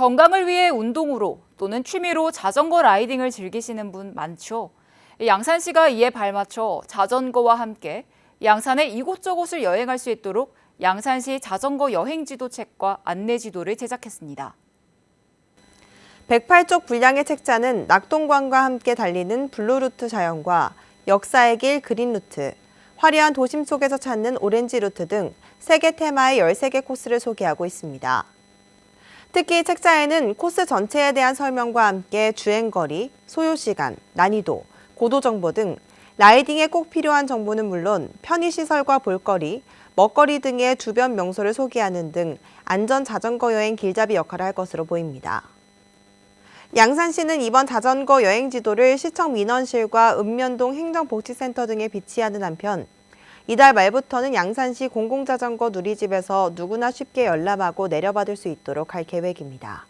건강을 위해 운동으로 또는 취미로 자전거 라이딩을 즐기시는 분 많죠. 양산시가 이에 발맞춰 자전거와 함께 양산의 이곳저곳을 여행할 수 있도록 양산시 자전거 여행 지도 책과 안내 지도를 제작했습니다. 108쪽 분량의 책자는 낙동강과 함께 달리는 블루루트 자연과 역사의 길 그린루트, 화려한 도심 속에서 찾는 오렌지 루트 등 세계 테마의 13개 코스를 소개하고 있습니다. 특히 책자에는 코스 전체에 대한 설명과 함께 주행거리, 소요시간, 난이도, 고도 정보 등 라이딩에 꼭 필요한 정보는 물론 편의시설과 볼거리, 먹거리 등의 주변 명소를 소개하는 등 안전 자전거 여행 길잡이 역할을 할 것으로 보입니다. 양산시는 이번 자전거 여행 지도를 시청 민원실과 읍면동 행정복지센터 등에 비치하는 한편 이달 말부터는 양산시 공공자전거 누리집에서 누구나 쉽게 열람하고 내려받을 수 있도록 할 계획입니다.